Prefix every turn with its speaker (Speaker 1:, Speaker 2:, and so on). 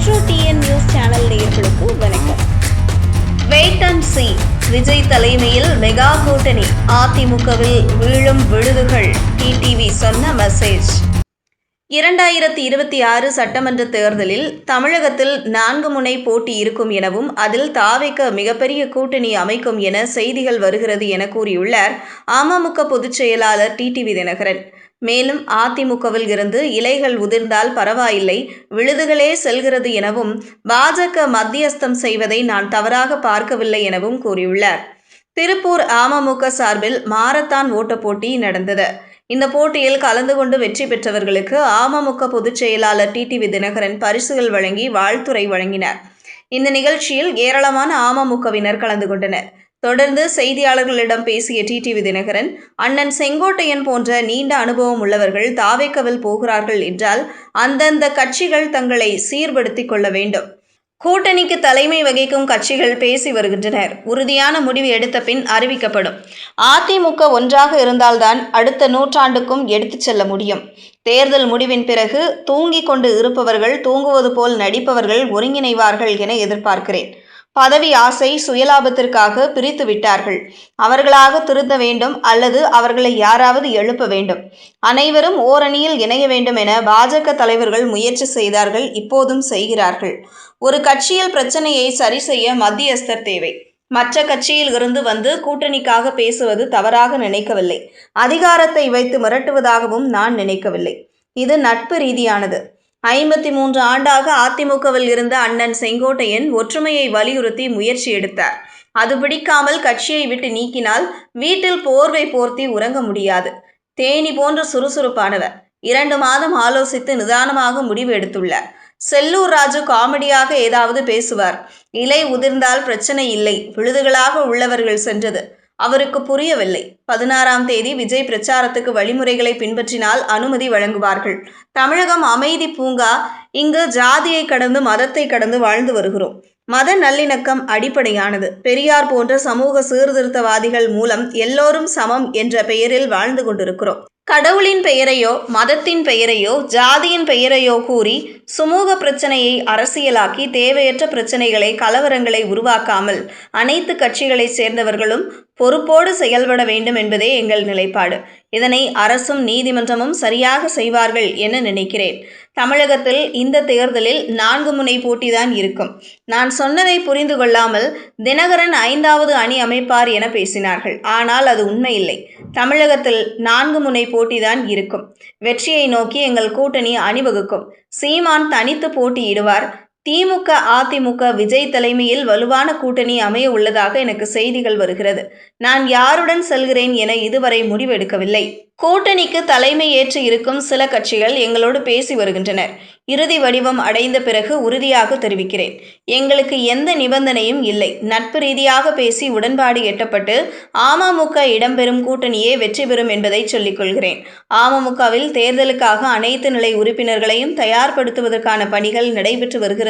Speaker 1: Metro TN news channel நேயர்களுக்கு வணக்கம். Wait and C Vijay தலைமையில் மெகா கூட்டணி. அதிமுகவில் வீழும் விழுதுகள். டிடிவி சொன்ன மெசேஜ் இரண்டாயிரத்தி இருபத்தி ஆறு சட்டமன்ற தேர்தலில் தமிழகத்தில் நான்கு முனை போட்டி இருக்கும் எனவும் அதில் தாவேக்க மிகப்பெரிய கூட்டணி அமைக்கும் என செய்திகள் வருகிறது என கூறியுள்ளார் அமமுக பொதுச் செயலாளர் டிடிவி தினகரன். மேலும் அதிமுகவில் இருந்து இலைகள் உதிர்ந்தால் பரவாயில்லை விழுதுகளே செல்கிறது எனவும் பாஜக மத்தியஸ்தம் செய்வதை நான் தவறாக பார்க்கவில்லை எனவும் கூறியுள்ளார். திருப்பூர் அமமுக சார்பில் மாரத்தான் ஓட்டப் போட்டி நடந்தது. இந்த போட்டியில் கலந்து கொண்டு வெற்றி பெற்றவர்களுக்கு அமமுக பொதுச் செயலாளர் டிடிவி தினகரன் பரிசுகள் வழங்கி வாழ்த்துரை வழங்கினார். இந்த நிகழ்ச்சியில் ஏராளமான அமமுகவினர் கலந்து கொண்டனர். தொடர்ந்து செய்தியாளர்களிடம் பேசிய டிடிவி தினகரன் அண்ணன் செங்கோட்டையன் போன்ற நீண்ட அனுபவம் உள்ளவர்கள் தாவேக்கவில் போகிறார்கள் என்றால் அந்தந்த கட்சிகள் தங்களை சீர்படுத்திக் கொள்ள வேண்டும். கூட்டணிக்கு தலைமை வகிக்கும் கட்சிகள் பேசி வருகின்றனர். உறுதியான முடிவு எடுத்த பின் அறிவிக்கப்படும். அதிமுக ஒன்றாக இருந்தால்தான் அடுத்த நூற்றாண்டுக்கும் எடுத்துச் செல்ல முடியும். தேர்தல் முடிவின் பிறகு தூங்கிக் கொண்டு இருப்பவர்கள் தூங்குவது போல் நடிப்பவர்கள் ஒருங்கிணைவார்கள் என எதிர்பார்க்கிறேன். பதவி ஆசை சுயலாபத்திற்காக பிரித்து விட்டார்கள். அவர்களாக திருந்த வேண்டும் அல்லது அவர்களை யாராவது எழுப்ப வேண்டும். அனைவரும் ஓரணியில் இணைய வேண்டும் என பாஜக தலைவர்கள் முயற்சி செய்தார்கள் இப்போதும் செய்கிறார்கள். ஒரு கட்சியில் பிரச்சனையை சரி செய்ய மத்தியஸ்தர் தேவை. மற்ற கட்சியில் இருந்து வந்து கூட்டணிக்காக பேசுவது தவறாக நினைக்கவில்லை. அதிகாரத்தை வைத்து மிரட்டுவதாகவும் நான் நினைக்கவில்லை. இது நட்பு ரீதியானது. ஐம்பத்தி மூன்று ஆண்டாக அதிமுகவில் இருந்த அண்ணன் செங்கோட்டையன் ஒற்றுமையை வலியுறுத்தி முயற்சி எடுத்தார். அது பிடிக்காமல் கட்சியை விட்டு நீக்கினால் வீட்டில் போர்வை போர்த்தி உறங்க முடியாது. தேனி போன்ற சுறுசுறுப்பானவர் இரண்டு மாதம் ஆலோசித்து நிதானமாக முடிவு எடுத்துள்ளார். செல்லூர் ராஜு காமெடியாக ஏதாவது பேசுவார். இலை உதிர்ந்தால் பிரச்சனை இல்லை. விழுதுகளாக உள்ளவர்கள் சென்றது. அவருக்கு புரியவில்லை. பதினாறாம் தேதி விஜய் பிரச்சாரத்துக்கு வழிமுறைகளை பின்பற்றினால் அனுமதி வழங்குவார்கள். தமிழகம் அமைதி பூங்கா இங்கு ஜாதியை கடந்து மதத்தை கடந்து வாழ்ந்து வருகிறோம். மத நல்லிணக்கம் அடிப்படையானது. பெரியார் போன்ற சமூக சீர்திருத்தவாதிகள் மூலம் எல்லோரும் சமம் என்ற பெயரில் வாழ்ந்து கொண்டிருக்கிறோம். கடவுளின் பெயரையோ மதத்தின் பெயரையோ ஜாதியின் பெயரையோ கூறி சுமூக பிரச்சனையை அரசியலாக்கி தேவையற்ற பிரச்சனைகளை கலவரங்களை உருவாக்காமல் அனைத்து கட்சிகளைச் சேர்ந்தவர்களும் பொறுப்போடு செயல்பட வேண்டும் என்பதே எங்கள் நிலைப்பாடு. இதனை அரசும் நீதிமன்றமும் சரியாக செய்வார்கள் என நினைக்கிறேன். தமிழகத்தில் இந்த தேர்தலில் நான்கு முனை போட்டிதான் இருக்கும். நான் சொன்னதை புரிந்து கொள்ளாமல் தினகரன் ஐந்தாவது அணி அமைப்பார் என பேசினார்கள். ஆனால் அது உண்மையில்லை. தமிழகத்தில் நான்கு முனை போட்டிதான் இருக்கும். வெற்றியை நோக்கி எங்கள் கூட்டணி அணிவகுக்கும். சீமான் தனித்து போட்டியிடுவார். திமுக அதிமுக விஜய் தலைமையில் வலுவான கூட்டணி அமைய உள்ளதாக எனக்கு செய்திகள் வருகிறது. நான் யாருடன் செல்கிறேன் என இதுவரை முடிவெடுக்கவில்லை. கூட்டணிக்கு தலைமை ஏற்று இருக்கும் சில கட்சிகள் எங்களோடு பேசி வருகின்றனர். இறுதி வடிவம் அடைந்த பிறகு உறுதியாக தெரிவிக்கிறேன். எங்களுக்கு எந்த நிபந்தனையும் இல்லை. நட்பு ரீதியாக பேசி உடன்பாடு எட்டப்பட்டு அமமுக இடம்பெறும் கூட்டணியே வெற்றி பெறும் என்பதை சொல்லிக் கொள்கிறேன். அமமுகவில் தேர்தலுக்காக அனைத்து நிலை உறுப்பினர்களையும் தயார்படுத்துவதற்கான பணிகள் நடைபெற்று வருகிறது.